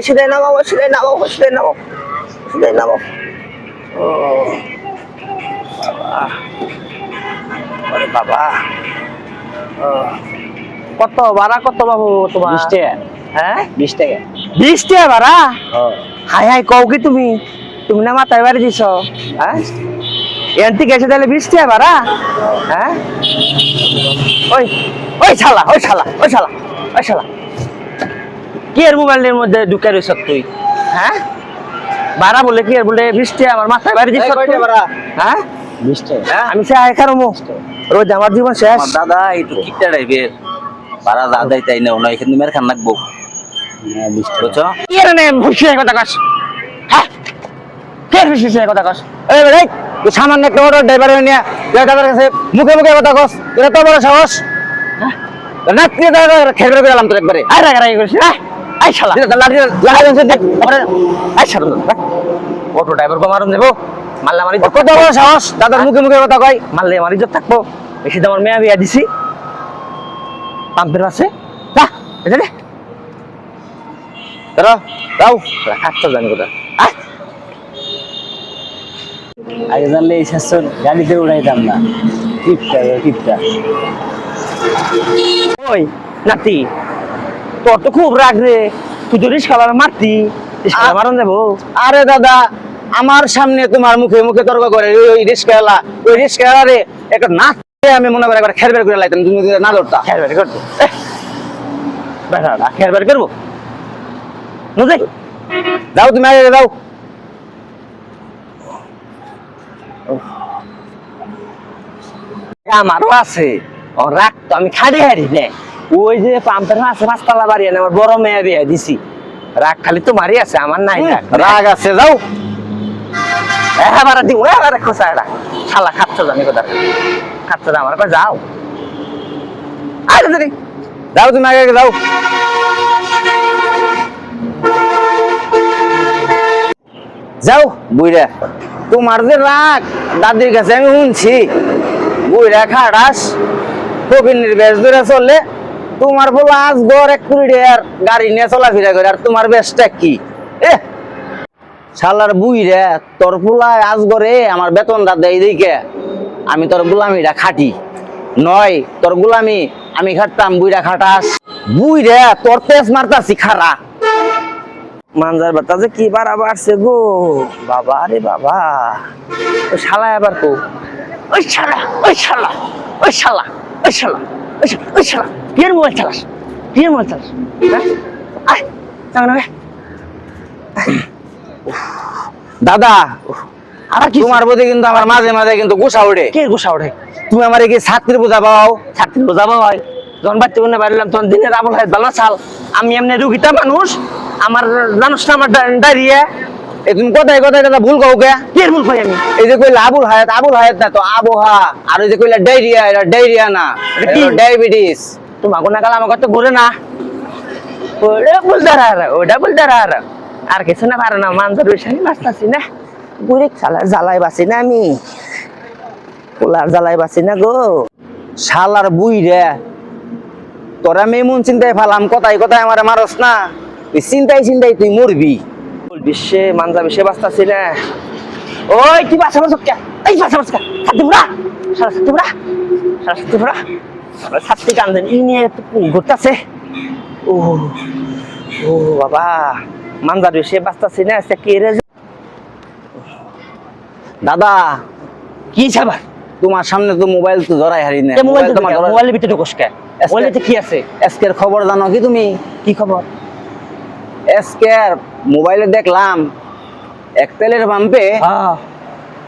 সিধে নামাও সিধে নামাও সিধে নামাও সিধে নামাও ও বাবা বাবা কত ভাড়া কত বাবু হ্যাঁ? বিশ টাকা। বিশ টাকা ভাড়া? হাই হাই কও কি তুমি? তুমি না মাথায় বাড়ি দিছ? হ্যাঁ? এন থেকে এসে তাহলে বিশ টাকা ভাড়া? হ্যাঁ? ওই ওই শালা ওই শালা ওই শালা ওই শালা। কি এর মোবাইলের মধ্যে ঢুকে রয়েছ তুই? হ্যাঁ? ভাড়া বলে কি এর বলে বিশ টাকা? আমার মাথায় বাড়ি দিছ? হ্যাঁ? বিশ টাকা। আমি সে আয় রোজ আমার জীবন শেষ। দাদা একটু কিটটা টাইপের ভাড়া দেয় তাই না এখানে মেরে খান হ্যাঁ টাকা বুঝছ? কি কথা হ্যাঁ কে খুশি কথা কস? এই রে সামান্য একটা অটো ড্রাইভার নিয়ে ড্রাইভারের কাছে মুখে মুখে কথা কস। এটা তো বড় সাহস। হ্যাঁ না তুই খেলবে করে গেলাম তোর একবারে। আই রাগ রাগ করিস হ্যাঁ? আই শালা। লাঠি লাগাই দেন দেখ আই শালা। অটো ড্রাইভার কো মারুন দেবো। মারলে আমার কত বড় সাহস দাদার মুখে মুখে কথা কয়। মারলে আমার ইজ্জত থাকব। বেশি তো আমার মেয়া বিয়া দিছি। পাম্পের পাশে। যা এটা রে দাঁড়াও দাও হাতটা জানি কোথা আয় আগে জানলে এই শাসন গাড়িতে উড়াইতাম না। টিপটা টিপটা ওই নাতি তোর তো খুব রাগ রে। তুই তো রিস্কা মারতি। মারন দেবো। আরে দাদা আমার সামনে তোমার মুখে মুখে তর্ক করে ওই রিস্কাওয়ালা ওই রিস্কাওয়ালা রে। একটা নাচ আমি মনে করে একবার করে লাইতাম তুমি না ধরতা। বাড়ি করতো বেটা করব? বুঝলি যাও তুমি আগে যাও। আমারও আছে। ও রাগ তো আমি খাড়ি হারি নে। ওই যে পাম্পের আছে পাঁচতলা বাড়ি এনে আমার বড় মেয়ে বিয়ে দিছি। রাগ খালি তোমারই আছে আমার নাই রাগ আছে যাও। এবারে দিব এবারে খোসা এটা শালা খাচ্ছ জানি কোথা খাচ্ছ আমার যাও। আরে যাও তুমি আগে যাও। যাও। বুইরা তোমার যে রাগ, দাদির কাছে আমি শুনছি। বুইরা খাড়াস। ফকিনের বেশ ধরে চলে তোমার বলো আজ গড় এক কুড়ি আর গাড়ি নিয়ে চলাফেরা করে, আর তোমার বেশটা কি? এ শালার বুইরা তোর ফুলায় আজ গড়ে আমার বেতনটা দেয় দিকে আমি তোর গুলামিটা খাটি। নয়, তোর গুলামি, আমি খাটতাম বুইরা খাটাস। বুইরা তোর তেজ মারতাছি খারা মানজার বাতা যে কি বার আবার আসছে গো? বাবা রে বাবা। ওই শালা এবার তো ওই শালা ওই শালা ওই শালা ওই শালা ওই শালা বিয়ের মোবাইল চালাস বিয়ের মোবাইল চালাস। হ্যাঁ? আয় না দাদা আর কি তোমার প্রতি কিন্তু আমার মাঝে মাঝে কিন্তু গুসা উঠে কে গোসা ওঠে? তুমি আমার কি ছাত্রী বোঝা পাও ছাত্রী বোঝাবো হয় যখন বাচ্চা কোনে বাড়িলাম তখন দিনের আবল হয় বালা চাল আমি এমনি রুগীটা মানুষ। আমার জানোস না আমার ডায়রিয়া এই তুমি কোথায় কোথায় দাদা ভুল কাউ কে? কে ভুল পাই আমি? এই যে কইলা আবুল হায়াত আবুল হায়াত না তো আবহা আর ওই যে কইলা ডায়রিয়া এটা ডায়রিয়া না? ডায়াবেটিস। তোমাকে না কাল আমাকে তো ঘুরে না। ওটা বলতে ওটা বলতে আর আর কিছু না পারে না মানজার বিষয় বাঁচতাছি না। বুড়ি চালার জ্বালাই বাঁচি না আমি। পোলার জ্বালাই বাঁচি না গো। শালার বুই রে তোরা মেমুন চিন্তায় ফালাম কথাই কথাই আমার মারস না। তুই চিন্তাই চিন্তাই তুই মরবি। বিশ্বে মানজা বিশ্বে বাঁচতাছি না। ওই কি বাঁচা বাঁচো কে? এই বাঁচা বাঁচা সাথে বুড়া। সারা সাথে বুড়া। সারা সাথে বুড়া। সারা সাথে কান্দেন ই নিয়ে ঘুরতেছে। ও ও বাবা মানজার বিশ্বে বাঁচতাছি না। সে কে রে দাদা কি ছাবার তোমার সামনে তো মোবাইল তো ধরাই হারি না। মোবাইল তোমার মোবাইলের ভিতরে ঢুকোস কে? মোবাইলে কি আছে? আজকের খবর জানো কি তুমি? কি খবর? আজকের মোবাইলে দেখলাম এক তেলের পাম্পে হ্যাঁ।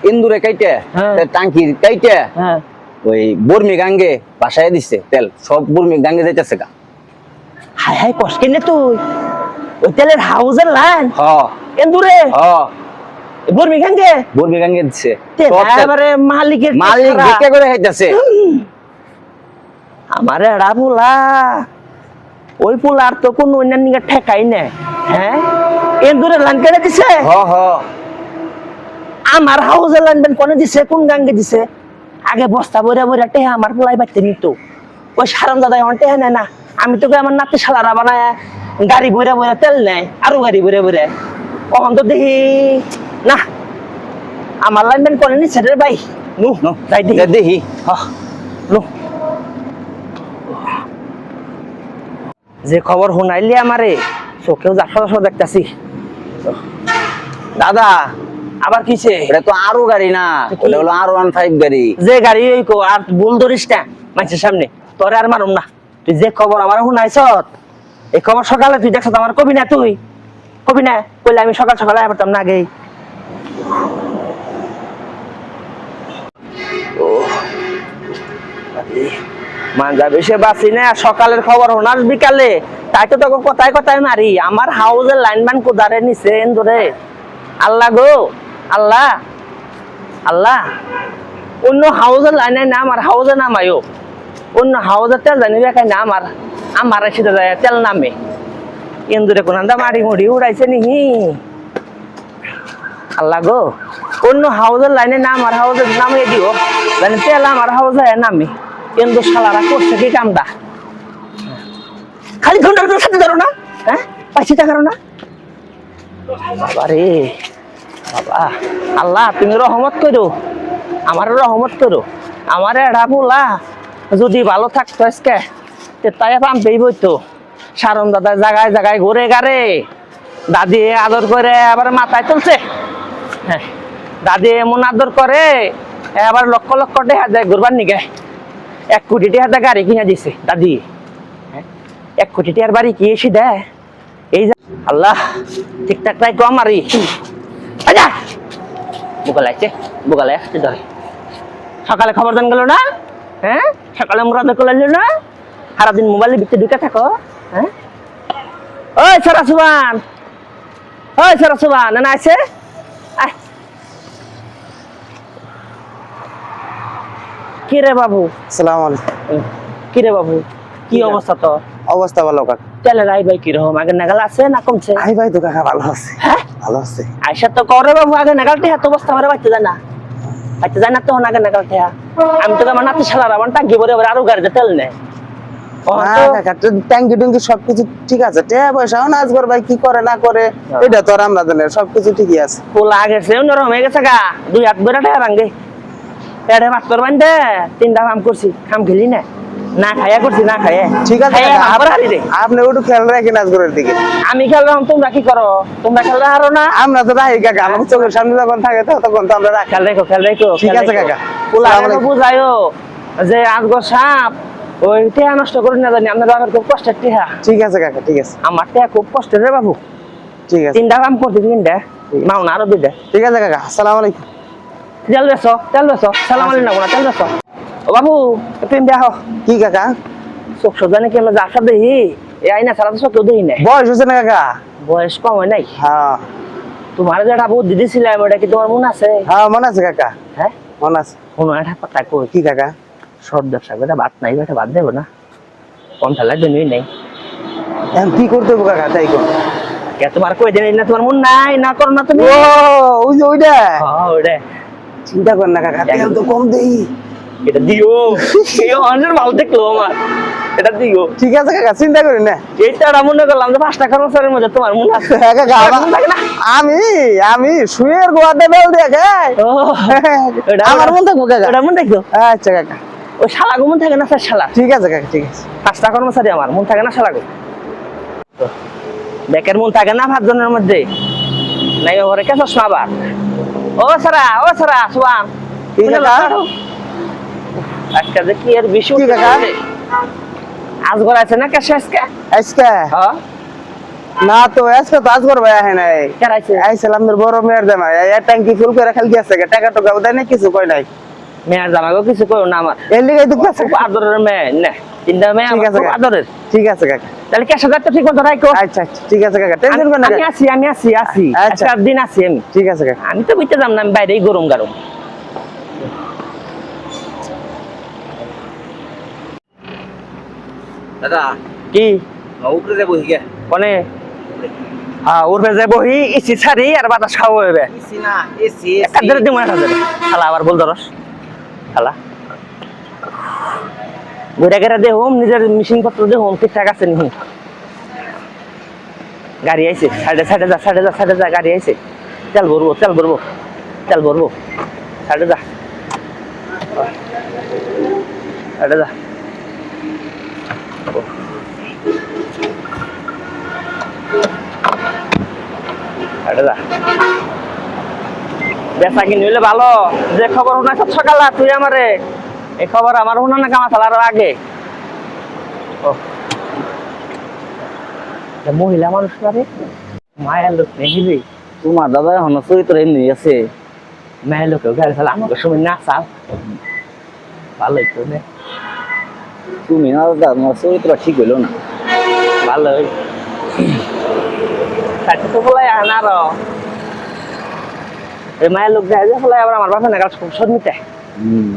ইন্দুরে কাইটে হ্যাঁ। টাঙ্কির কাইটে হ্যাঁ। ওই বর্মি গাঙ্গে বাসায় দিচ্ছে তেল সব বর্মি গাঙ্গে যাইতেছে গা। হাই হাই কষ্ট কেনে তুই? ওই তেলের হাউজের লাইন হ এন্দুরে হ বর্মি গাঙ্গে? বর্মি গাঙ্গে দিছে। তে সব তেল- এবারে মালিকের মালিক। ভিক্ষা করে খাইতেছে। আমারে এড়া ভুলা ওই পোলার তো কোনো অন্যান্য ঠেকাই না হ্যাঁ? এর দূরে লাইন কেটে দিছে? হ হ। আমার হাউসে লাইনবেন কোনে দিছে? কোন গাঙ্গে দিছে? আগে বস্তা বইরা বইরা টেহা আমার পোলাই বাড়তে নিত। ওই সারাম দাদা আমার টেহা নেয় না। আমি তোকে আমার নাতি শালারা বানায় গাড়ি বইরা বইরা তেল নেয় আরও গাড়ি বইরা বইরা। কখন তো দেখি না আমার লাইনবেন কোনে নিচ্ছে রে ভাই। নু নো যাই দেখি। দেখি। হ্যাঁ, লো। যে খবর শুনাইলি আমারে চোখেও যাশা দেখতাছি। দাদা আবার কিছে এটা তো আরও গাড়ি না এটা হলো আর ওয়ান ফাইভ গাড়ি। যে গাড়ি ওই কো আর ভুল ধরিস না মানুষের সামনে। তোরে আর মারুম না। তুই যে খবর আমার শুনাইছ এই খবর সকালে তুই দেখছ আমার কবি না তুই? কবি না? কইলে আমি সকাল সকালে পারতাম না আগেই মানজা বেশি বাঁচি না সকালের খবর হোনাস বিকালে তাই তো তোকে কথায় কথায় মারি। আমার হাউজের লাইনম্যান কোদারে নিছে ধরে আল্লাহ গো, আল্লাহ আল্লাহ। অন্য হাউজের লাইনে না, আমার হাউজে নামায়ও অন্য হাউজের তেল জানি দেখায় না, আমার আমার সেটা যায়, তেল নামে। ইন্দুরে কোন মারি মুড়ি উড়াইছে নিহি। আল্লাহ গো, অন্য হাউজের লাইনে না, আমার হাউজের নামে দিও। মানে তেল আমার হাউজে নামে। কিন্তু শালারা করছে কি কামটা? খালি ঘণ্টার করে সাথে ধরো না হ্যাঁ? পাইছি না। বাবা রে, বাবা। আল্লাহ, তুমি রহমত করো। আমার রহমত করো। আমার এড়া বলা যদি ভালো থাকতো আজকে তাই পাম পেইবই তো সারম দাদা জায়গায় জায়গায় ঘুরে গারে। দাদি আদর করে আবার মাথায় তুলছে। হ্যাঁ। দাদি এমন আদর করে আবার লক্ষ লক্ষ টাকা যায় ঘুরবার নিগে। এক কোটি টাকা গাড়ি কিনে দিছে দাদি। হ্যাঁ, এক কোটি টাকার বাড়ি কি এসে দেয়? এই যে আল্লাহ ঠিকঠাক তাই কম আরি আজা বুকাল আছে বুকাল আসতে ধরে সকালে খবর দেন গেল না? হ্যাঁ? সকালে মুরাদ করলেন না? সারাদিন মোবাইলের ভিতরে ঢুকে থাকো। হ্যাঁ? ওই সারা সুবান। ওই সারা সুবান না আছে আয়। কি রে বাবু? সালাম আলাইকুম। কি রে বাবু? কি অবস্থা তো অবস্থা ভালো কাকা। তেলের আই ভাই কীরকম? আগে নাগাল আছে না কমছে? আই ভাই তো কাকা ভালো আছে। হ্যাঁ? ভালো আছে। তো করে বাবু আগে বাচ্চা যায় না। যায় না তো আগে নাগালতে আমি তো আমার নাতি শালার আমার টাঙ্কি ভরে আরও গাড়িতে তেল নেয়। ট্যাঙ্কি টুঙ্কি সবকিছু ঠিক আছে। টাকা পয়সাও না আজগর ভাই কি করে না করে এটা তো আর আমরা জানি সবকিছু ঠিকই আছে। পোলা গেছে অন্যরকম হয়ে গেছে গা। দুই হাত বেড়া টাকা রাঙ্গে এড়ে ভাত করবেন দে তিনটা কাম করছি কাম খেলি না। না খাইয়া করছি না খাইয়া। ঠিক আছে আবার হারি রে। আপনি রাখেন আজগরের দিকে। আমি খেললাম তোমরা কি করো? তোমরা খেললে হারো না। আমরা তো রাহি কাকা আমার চোখের সামনে যখন থাকে তখন তো আমরা খেয়াল রেখো খেয়াল রেখো ঠিক আছে কাকা। বুঝাইও যে আজগো সাপ ওই টেহা নষ্ট করি না জানি আপনার বাবার খুব কষ্টের টেহা ঠিক আছে কাকা ঠিক আছে। আমার টেহা খুব কষ্টের রে বাবু। ঠিক আছে। তিনটা কাম করতে তিনটা। ঠিক মাও না আরও দুইটা। ঠিক আছে কাকা আসসালামু আলাইকুম। তেল বেসো তেল বেসো সালাম আলাইকুম না তেল বেসো ও বাবু প্রেম দেহ কি কাকা? চোখ সোজা নাকি আমরা যাসা দেখি এই আইনা ছাড়া তো চোখ দেখি নাই। বয়স হয়েছে না কাকা? বয়স কম হয় নাই। হ্যাঁ তোমার যেটা দিছিলাম ওটা কি তোমার মনে আছে? হ্যাঁ মনে আছে কাকা। হ্যাঁ মনে আছে। কোনো একটা কথা কই কি কাকা? সব ব্যবসা করে বাদ নাই বেটা বাদ দেবো না। কোন ফেলার জন্যই নেই। এখন কি করতে হবে কাকা তাই কোন কে তোমার কই দেন না তোমার মন নাই না করো না তুমি। ও ওই যে ওইটা হ্যাঁ, ওরে চিন্তা কর না কাকা তেল তো কম দেই। এটা দিও। এই অনেক ভালো দেখল আমার। এটা দিও। ঠিক আছে কাকা চিন্তা করি না। এইটা মনে করলাম যে পাঁচটা কর্মচারীর মধ্যে তোমার মন আছে? হ্যাঁ কাকা মন? আমি আমি শুয়ের গোয়াতে বেল দিয়ে খাই। ও, এটা- আমার মন থাকব কাকা। ওটা মন দেখো আচ্ছা কাকা। ওই শালাগো মন থাকে না স্যার শালা? ঠিক আছে কাকা ঠিক আছে। পাঁচটা কর্মচারী আমার মন থাকে না শালাগো বেকের মন থাকে না পাঁচজনের মধ্যে? নাই ওরে কে চশমা আবার? ও সারা ও সারা সোয়াম কি কাকা? আজকে যে কি এর বিশু কি কাকা? আজ ঘর আছে না কেসে আজকে? আজকে? হ্যাঁ। না তো আজকে তো আজ করবে আহে নাই। কেরাইছে আইছিলাম তোর বড় মেয়ের জামা এই ট্যাঙ্কি ফুল করে খালি গেছে টাকা টাকা দেয় না কিছু কই নাই। মেয়ের জামাগো কিছু করো না আমার। এর লিগে কাছে খুব আদরের মেয়ে। না তিনটা মেয়ে আমার আছে আদরের। ঠিক আছে কাকা। তাহলে কেসে যাচ্ছে ঠিক মতো রাখো? আচ্ছা আচ্ছা ঠিক আছে কাকা টেনশন আমি না আমি। আছি আমি আছি আছি আচ্ছা। দিন আছি আমি। ঠিক আছে কাকা। আমি তো বুঝতে যাম না আমি বাইরেই গরম গরম। দাদা কি? উপরে যাব হিগে কোনে? হ্যাঁ উঠবে যে বহি ইসি ছাড়ি আর বাতাস খাওয়া হবে এসি না এসি একটা ধরে দিমু খালা আবার বল ধরস। খালা। ঘুরে ঘুরে নিজের মেশিন পত্র ঠিকঠাক আছে নি গাড়ি আইছে, সাইডে সাইডে যা যা যা, গাড়ি আইছে। তেল ভরবো তেল ভরবো তেল ভরবো। সাইডে যা। সাইডে যা। বেচা কিনি হইলে ভালো। যে খবর শোনা সব সকালা, তুই আমারে। এই খবর আমার শোনা না কামা চালার আগে। মহিলা মানুষ রে? মায়ের লোক নেই তোমার দাদা এখন চরিত্র এমনি আছে। মায়ের লোকেও গাড়ি চালা আমাকে সময় না চাল। ভালোই তো নে। তুমি না দাদা তোমার চরিত্র ঠিক হইল না। ভালোই। কাছে তো বলাই আনা এই মায়ের লোক যায় যে বলাই আবার আমার বাপে নাগাল সব নিতে। হুম।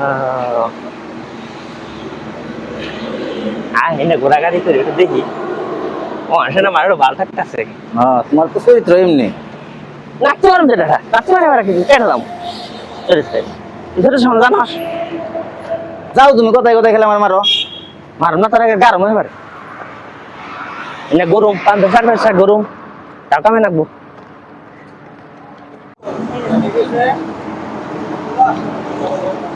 আহ। এনে ঘোরাঘাড়ি করে একটু দেখি। ও আসে না মারের ভালো থাকতেছে। হ্যাঁ তোমার তো চরিত্র এমনি। নাচতে যেটা নাচতে পারে আবার কিছু এটা সন্ধান যাও তুমি কোথায় কোথায় খেলে আমার মারো? মারুম না তার আগে গারম হয়ে পারে এনে গরম পাঁচ চার পয়সা গরম। টাকা মে নাকবো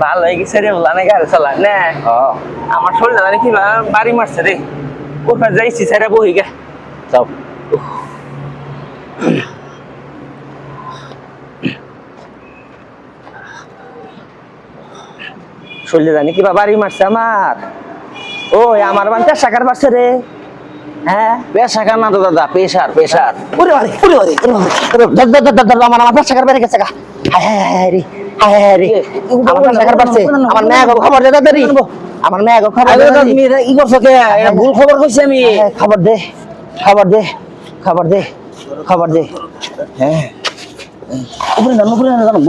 ভালো হয়ে গেছে রে বলা গাড়ি চালা না। আমার শরীর জানি কি বা- বাড়ি মারছে রে। ওখানে যাইছি বহি গে। যাও। শরীরে জানি কিবা বাড়ি মারছে আমার। ওই আমার বানতে সাকার পারছে রে। হ্যাঁ? পেশা খান না তো দাদা পেশার পেশার। ওরে বাড়ি ওরে ওরে ওরে আমার আমার সাকার বেড়ে গেছে গা। হায় হায় হায় রে। হায় হায় রে আমার সাকার পারছে? আমার মেয়ে খবর দে দাদা আমার মেয়ে খবর দে তুমি ই করছ কে? ভুল খবর কইছি আমি। হ্যাঁ, খবর দে খবর দে খবর দে খবর দে। হ্যাঁ। উপরে না উপরে না জানো